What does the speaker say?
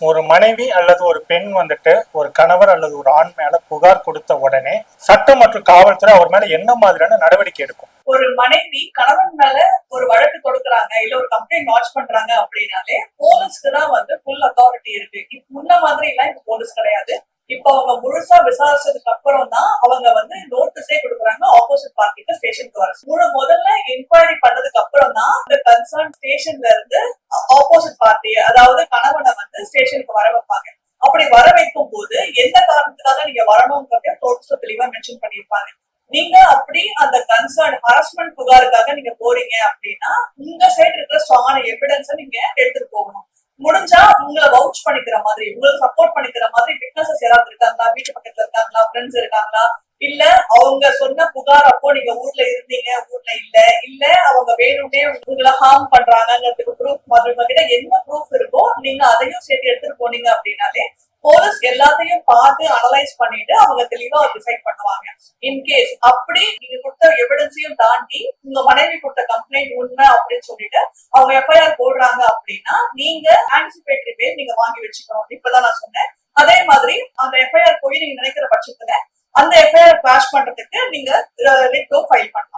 ஒரு மனைவி அல்லது ஒரு பெண் வந்துட்டு ஒரு கணவர் அல்லது ஒரு ஆண் மேல புகார் கொடுத்த உடனே சட்டம் மற்றும் காவல்துறை அவர் மேல என்ன மாதிரியான நடவடிக்கை எடுக்கும்? ஒரு மனைவி கணவன் மேல ஒரு வழக்கு கொடுக்குறாங்க இல்ல ஒரு கம்ப்ளைண்ட் லான்ச் பண்றாங்க அப்படின்னாலே போலீஸ்க்கு தான் வந்து ஃபுல் அத்தாரிட்டி இருக்கு. இப்ப முன்ன மாதிரி எல்லாம் இப்ப போலீஸ் கிடையாது. இப்ப அவங்க முழுசா விசாரிச்சதுக்கு அப்புறம் தான் அவங்க வந்து நோட் ஆப்போசிட் பார்ட்டிக்கு ஸ்டேஷனுக்கு வர மூணு முதல்ல என்கொயரி பண்ணதுக்கு அப்புறம் தான் இந்த கன்சர்ன் ஸ்டேஷன்ல இருந்து ஆப்போசிட் பார்ட்டி அதாவது கணவனை வந்து ஸ்டேஷனுக்கு வர வைப்பாங்க. அப்படி வர வைக்கும் போது எந்த காரணத்துக்காக நீங்க வரணுங்கிறத நோட்டீஸ்ல தெளிவா மென்ஷன் பண்ணியிருப்பாங்க. நீங்க அப்படி அந்த கன்சர்ன் ஹரஸ்மெண்ட் புகாருக்காக நீங்க போறீங்க அப்படின்னா உங்க சைடு இருக்கிற ஸ்ட்ராங்கான எவிடன்ஸை நீங்க எடுத்துட்டு போகணும். முடிஞ்சா உங்களை வவுச் பண்ணிக்கிற மாதிரி உங்களுக்கு சப்போர்ட் பண்ணிக்கிற மாதிரி விட்னஸஸ் யாராவது இருக்காங்களா? வீட்டு பக்கத்துல இருக்காங்களா? ஃப்ரெண்ட்ஸ் இருக்காங்களா? இல்ல அவங்க சொன்ன புகார் அப்போ நீங்க ஊர்ல இருந்தீங்க ஊர்ல இல்ல இல்ல அவங்க வேணும்னே உங்களை ஹார்ம் பண்றாங்கிறதுக்கு ப்ரூஃப் மாதிரி கிட்ட என்ன ப்ரூஃப் இருக்கோ நீங்க அதையும் சேர்த்து எடுத்துட்டு போனீங்க அப்படின்னாலே போலீஸ் எல்லாத்தையும் பார்த்து அனலைஸ் பண்ணிட்டு அவங்க தெளிவா டிசைட் பண்ணுவாங்க. இன்கேஸ் அப்படி நீங்க கொடுத்த எவிடன்ஸையும் தாண்டி உங்க மனைவி கொடுத்த கம்ப்ளைண்ட் உண்மை அப்படின்னு சொல்லிட்டு அவங்க எஃப்ஐஆர் போடுறாங்க அப்படின்னா நீங்க ஆன்டிசிபேட்டரி பேர் நீங்க வாங்கி வச்சுக்கணும். இப்பதான் நான் சொன்னேன். அதே மாதிரி அந்த எஃப்ஐஆர் போய் நீங்க நினைக்கிற பட்சத்துல அந்த எஃப்ஐஆர் பண்றதுக்கு நீங்க ரிட்டோ ஃபைல் பண்ணலாம்.